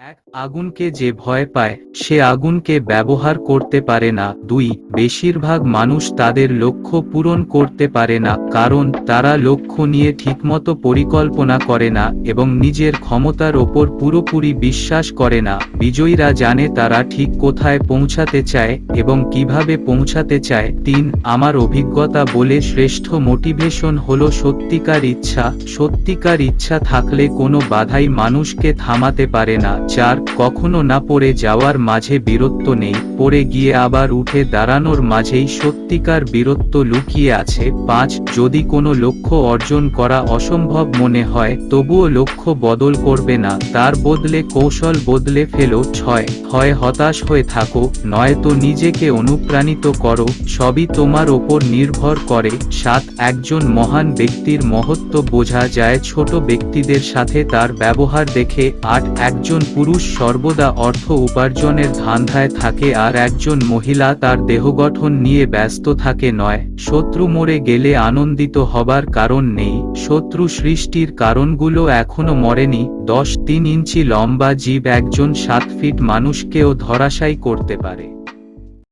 এক আগুনকে যে ভয় পায়, সে আগুনকে ব্যবহার করতে পারে না। দুই, বেশিরভাগ মানুষ তাদের লক্ষ্য পূরণ করতে পারে না, কারণ তারা লক্ষ্য নিয়ে ঠিকমতো পরিকল্পনা করে না এবং নিজের ক্ষমতার ওপর পুরোপুরি বিশ্বাস করে না। বিজয়ীরা জানে তারা ঠিক কোথায় পৌঁছাতে চায় এবং কীভাবে পৌঁছাতে চায়। তিন, আমার অভিজ্ঞতা বলে শ্রেষ্ঠ মোটিভেশন হলো সত্যিকার ইচ্ছা। সত্যিকার ইচ্ছা থাকলে কোনো বাধাই মানুষকে থামাতে পারে না। চার, কখনো না পড়ে যাওয়ার মাঝে বীরত্ব নেই, পড়ে গিয়ে আবার উঠে দাঁড়ানোর মাঝেই সত্যিকার বীরত্ব লুকিয়ে আছে, পাঁচ, যদি কোনো লক্ষ্য অর্জন করা অসম্ভব মনে হয়, তবুও লক্ষ্য বদল করবে না, তার বদলে কৌশল বদলে ফেলো, ছয়, হয় হতাশ হয়ে থাকো নয়তো নিজেকে অনুপ্রাণিত করো, সবই তোমার ওপর নির্ভর করে, সাত, একজন মহান ব্যক্তির মহত্ব বোঝা যায়, ছোট ব্যক্তিদের সাথে তার ব্যবহার দেখে, আট, একজন পুরুষ সর্বদা অর্থ উপার্জনের ধান্ধায় থাকে আর একজন মহিলা তার দেহগঠন নিয়ে ব্যস্ত থাকে নয়। শত্রু মরে গেলে আনন্দিত হবার কারণ নেই। শত্রু সৃষ্টির কারণগুলো এখনও মরেনি। দশ তিন ইঞ্চি লম্বা জীব একজন সাত ফিট মানুষকেও ধরাশায়ী করতে পারে।